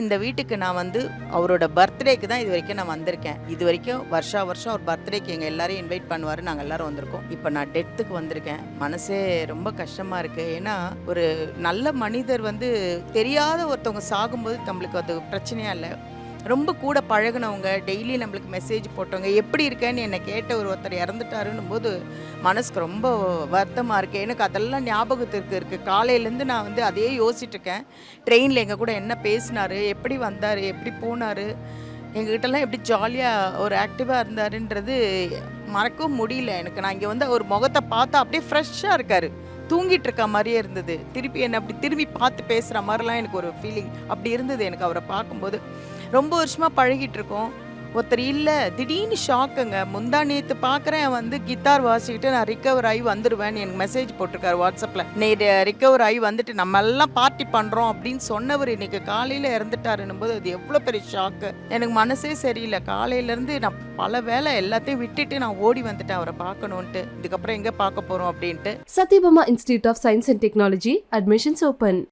இந்த வீட்டுக்கு நான் வந்து அவரோட பர்த்டேக்கு தான் இது வரைக்கும் நான் வந்திருக்கேன். இது வரைக்கும் வருஷா வருஷம் அவர் பர்த்டேக்கு எங்கள் எல்லாரையும் இன்வைட் பண்ணுவார். நாங்கள் எல்லாரும் வந்திருக்கோம். இப்போ நான் டெத்துக்கு வந்திருக்கேன். மனசே ரொம்ப கஷ்டமாக இருக்குது ஏன்னா ஒரு நல்ல மனிதர் வந்து தெரியாத ஒருத்தவங்க சாகும்போது நம்மளுக்கு அது பிரச்சனையாக இல்லை. ரொம்ப கூட பழகுனவங்க டெய்லி நம்மளுக்கு மெசேஜ் போட்டவங்க எப்படி இருக்கேன்னு என்னை கேட்ட ஒரு ஒருத்தர் இறந்துட்டாருன்னும் போது மனசுக்கு ரொம்ப வருத்தமாக இருக்குது எனக்கு அதெல்லாம் ஞாபகத்திற்கு இருக்குது காலையிலேருந்து நான் வந்து அதையே யோசிச்சிட்டுருக்கேன் ட்ரெயினில் எங்கள் கூட என்ன பேசினாரு எப்படி வந்தார் எப்படி போனார் எங்ககிட்டலாம் எப்படி ஜாலியாக ஒரு ஆக்டிவாக இருந்தாருன்றது மறக்கவும் முடியல. எனக்கு நான் இங்கே வந்து ஒரு முகத்தை பார்த்தா அப்படியே ஃப்ரெஷ்ஷாக இருக்கார். தூங்கிட்டு இருக்க மாதிரியே இருந்தது. திருப்பி என்னை அப்படி திரும்பி பார்த்து பேசுகிற மாதிரிலாம் எனக்கு ஒரு ஃபீலிங் அப்படி இருந்தது எனக்கு அவரை பார்க்கும்போது. ரொம்ப வருஷமாக பழகிட்டு இருக்கோம். ஒருத்தர் இல்லை திடீர்னு ஷாக்குங்க. முந்தா நேற்று பார்க்குறேன் வந்து கித்தார் வாசிக்கிட்டு நான் ரிக்கவர் ஆகி வந்துடுவேன் எனக்கு மெசேஜ் போட்டிருக்காரு வாட்ஸ்அப்பில் நீ ரிக்கவர் ஆகி வந்துட்டு நம்ம எல்லாம் பார்ட்டி பண்ணுறோம் அப்படின்னு சொன்னவர் இன்னைக்கு காலையில் இறந்துட்டாருன்னும் போது அது எவ்வளோ பெரிய ஷாக்கு எனக்கு மனசே சரியில்லை. காலையிலேருந்து நான் பல வேலை எல்லாத்தையும் விட்டுட்டு நான் ஓடி வந்துட்டேன் அவரை பார்க்கணுன்ட்டு இதுக்கப்புறம் எங்கே பார்க்க போகிறோம் அப்படின்ட்டு. Sathyabama institute of science and technology admissions open